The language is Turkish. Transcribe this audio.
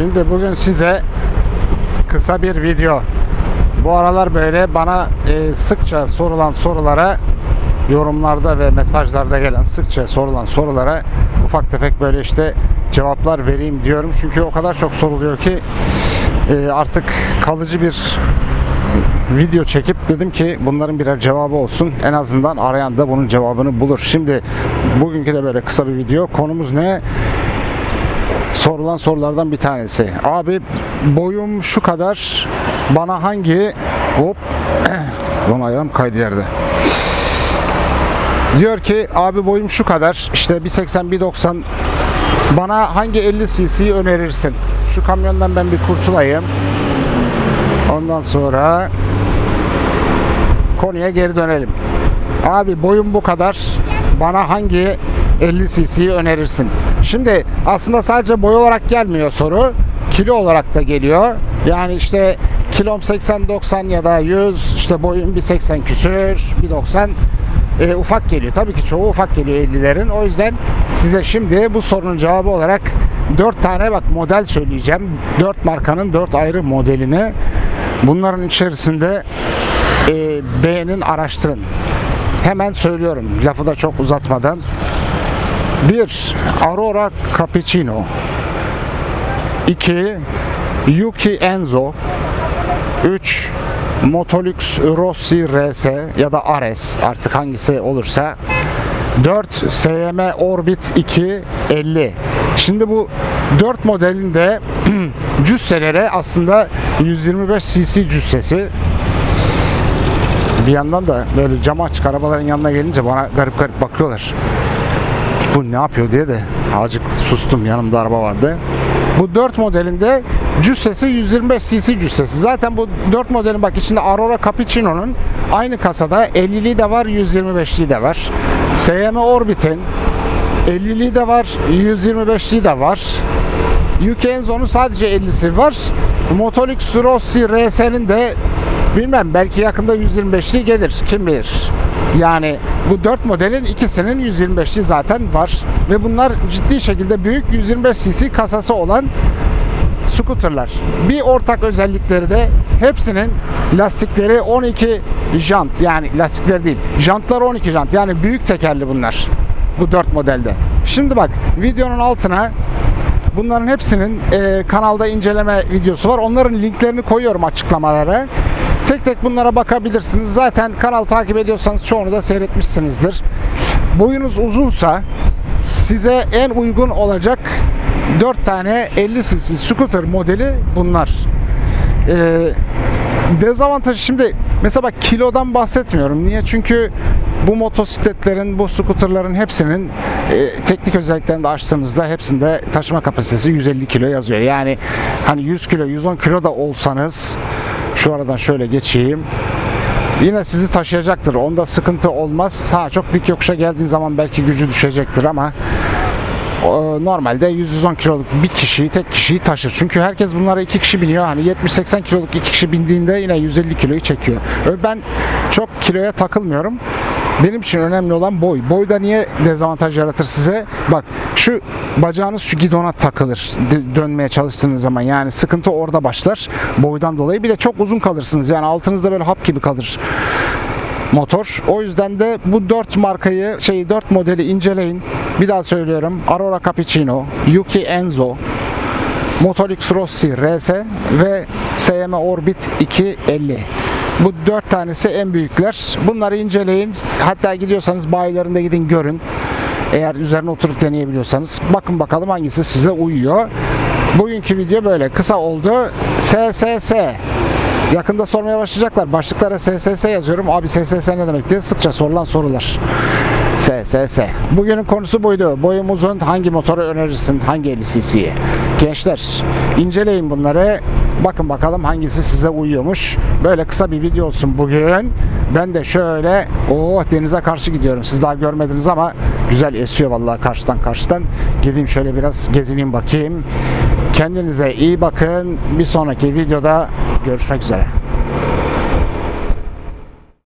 Şimdi bugün size kısa bir video. Bu aralar böyle bana e, sıkça sorulan sorulara yorumlarda ve mesajlarda gelen sıkça sorulan sorulara ufak tefek böyle işte cevaplar vereyim diyorum. Çünkü o kadar çok soruluyor ki e, artık kalıcı bir video çekip dedim ki bunların birer cevabı olsun. En azından arayan da bunun cevabını bulur. Şimdi bugünkü de böyle kısa bir video. Konumuz ne? Sorulan sorulardan bir tanesi. Abi boyum şu kadar. Bana hangi hop Lan ayağım kaydı yerde. Diyor ki abi boyum şu kadar. İşte 1.80 1.90 bana hangi 50 cc'yi önerirsin? Şu kamyondan ben bir kurtulayım. Ondan sonra konuya geri dönelim. Abi boyum bu kadar. Bana hangi 50 cc'yi önerirsin? Şimdi aslında sadece boy olarak gelmiyor soru. Kilo olarak da geliyor. Yani işte kilom 80-90 ya da 100 işte boyum bir 80 küsür bir 90 e, ufak geliyor. Tabii ki çoğu ufak geliyor 50'lerin. O yüzden size şimdi bu sorunun cevabı olarak 4 tane bak model söyleyeceğim. 4 markanın 4 ayrı modelini. Bunların içerisinde e, beğenin, araştırın. Hemen söylüyorum. Lafı da çok uzatmadan. 1. Aurora Cappuccino 2. Yuki Enzo 3. Motolux Rossi RS ya da Ares artık hangisi olursa 4 SYM Orbit 2 50 Şimdi bu 4 modelin de cüsseleri aslında 125 cc cüssesi bir yandan da böyle cam açık arabaların yanına gelince bana garip garip bakıyorlar. Bu ne yapıyor diye de azıcık sustum yanımda araba vardı. Bu 4 modelinde cüssesi 125 cc cüssesi. Zaten bu 4 modelin bak içinde Aurora Cappuccino'nun aynı kasada 50'li de var 125'li de var. SYM Orbit'in 50'li de var 125'li de var. Yuki Enzo'nun sadece 50'si var. Motolux Rossi RS'nin de bilmem belki yakında 125'li gelir kim bilir. Yani bu 4 modelin ikisinin 125'li zaten var ve bunlar ciddi şekilde büyük 125 cc kasası olan scooterlar. Bir ortak özellikleri de hepsinin lastikleri 12 jant yani lastikleri değil jantlar 12 jant yani büyük tekerli bunlar bu 4 modelde. Şimdi bak videonun altına Bunların hepsinin e, kanalda inceleme videosu var. Onların linklerini koyuyorum açıklamalara. Tek tek bunlara bakabilirsiniz. Zaten kanal takip ediyorsanız çoğunu da seyretmişsinizdir. Boyunuz uzunsa size en uygun olacak 4 tane 50 cc scooter modeli bunlar. Ee, dezavantajı şimdi mesela bak kilodan bahsetmiyorum. Niye? Çünkü bu motosikletlerin, bu scooterların hepsinin e, teknik özelliklerini de açtığınızda hepsinde taşıma kapasitesi 150 kilo yazıyor. Yani hani 100 kilo, 110 kilo da olsanız şu aradan şöyle geçeyim. Yine sizi taşıyacaktır. Onda sıkıntı olmaz. Ha çok dik yokuşa geldiğin zaman belki gücü düşecektir ama normalde 110 kiloluk bir kişiyi tek kişiyi taşır. Çünkü herkes bunlara iki kişi biniyor. Hani 70-80 kiloluk iki kişi bindiğinde yine 150 kiloyu çekiyor. Ben çok kiloya takılmıyorum. Benim için önemli olan boy. Boyda niye dezavantaj yaratır size? Bak şu bacağınız şu gidona takılır dönmeye çalıştığınız zaman. Yani sıkıntı orada başlar boydan dolayı. Bir de çok uzun kalırsınız. Yani altınızda böyle hap gibi kalır motor. O yüzden de bu 4 markayı, şey 4 modeli inceleyin. Bir daha söylüyorum. Aurora Cappuccino, Yuki Enzo, Motolux Rossi RS ve SYM Orbit 250. Bu dört tanesi en büyükler. Bunları inceleyin. Hatta gidiyorsanız bayilerinde gidin görün. Eğer üzerine oturup deneyebiliyorsanız. Bakın bakalım hangisi size uyuyor. Bugünkü video böyle kısa oldu. SSS. Yakında sormaya başlayacaklar. Başlıklara SSS yazıyorum. Abi SSS ne demek diye sıkça sorulan sorular. SSS. Bugünün konusu buydu. Boyum uzun. Hangi motoru önerirsin? Hangi 50 cc'yi? Gençler inceleyin bunları. Bakın bakalım hangisi size uyuyormuş. Böyle kısa bir video olsun bugün. Ben de şöyle oh denize karşı gidiyorum. Siz daha görmediniz ama güzel esiyor vallahi karşıdan karşıdan. Gideyim şöyle biraz gezineyim bakayım. Kendinize iyi bakın. Bir sonraki videoda görüşmek üzere.